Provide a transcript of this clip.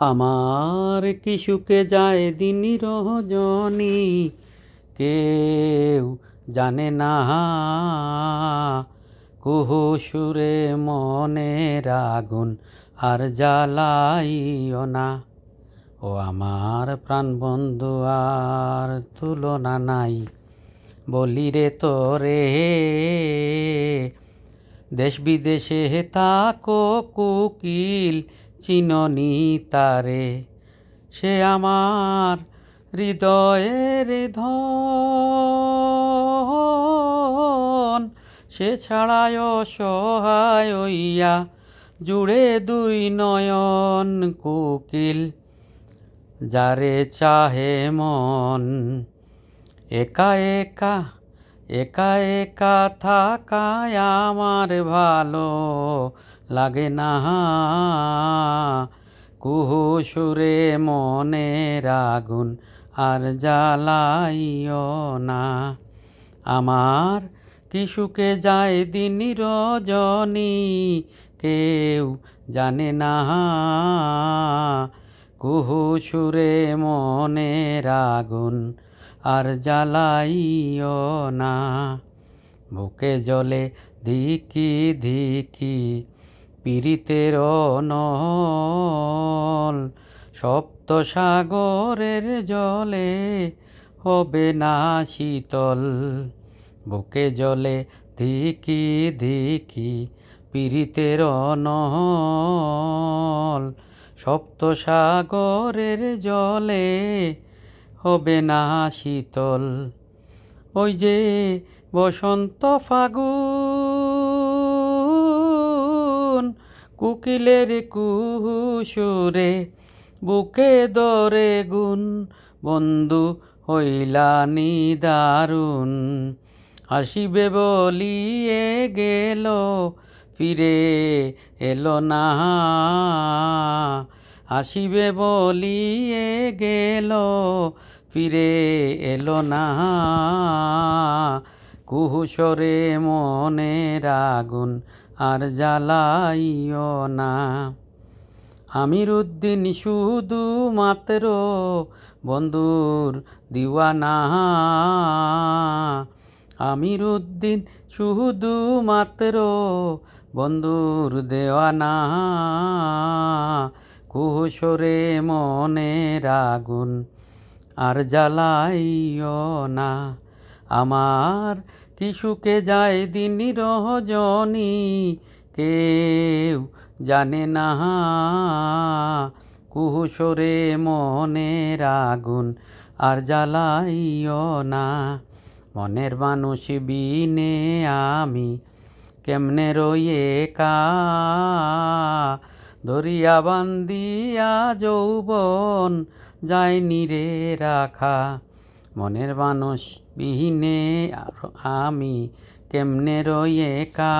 আমার কি সুখে যায় দিন রজনী? কেউ জানে না। কুহু সুরে মনের আগুন আর জ্বালাইও না। ও আমার প্রাণ বন্ধু, আর তুলনা নাই। বলি রে তোরে, দেশ বিদেশে তাকো কুকিল। চিননি তারে। সে আমার হৃদয়ের ধন, সে ছাড়ায় সহায় হইয়া জুড়ে দুই নয়ন কোকিল, যারে চাহে মন। একা একা একা একা থাকায় আমার ভালো লাগে না কুহু সুরে মনের আগুন আর জ্বালাইও না। আমার কি সুখে যায় দিন রজনী, কেউ জানে না কুহু সুরে মনের আগুন আর জ্বালাইও না। বুকে জলে ধিকি ধিকি পীড়িতের সপ্ত সাগরের জলে হবে না শীতল। বুকে জলে ধিকি ধিকি পীড়িতের নল সপ্ত সাগরের জলে হবে না শীতল। ওই যে বসন্ত ফাগুন কুকিলের কুহু সুরে বুকে দরে গুন বন্ধু হইলা নিদারুণ। হাসিবে বলিয়ে গেল, ফিরে এলো না। আসিবে বলিয়ে গেল, ফিরে এলো না। কুহুসরে মনের আগুন আর জ্বালাইও না। আমির উদ্দিন শুধু মাত্র বন্ধুর দিওয়ানা। আমির উদ্দিন শুধু মাত্র বন্ধুর দেওয়ানা। কুহসরে মনের আগুন আর জ্বালাইও না। আমার কি সুখে যায় দিন রজনী, কেউ জানে না। কুহুসরে মনের আগুন আর জ্বালাইও না। মনের মানুষ বিনে আমি কেমনে রইয়ে কা ধরিয়া বান্দিয়া যৌবন যায়নি রে রাখা। মনের মানুষ বিহীনে আমি কেমনে রয়ে কা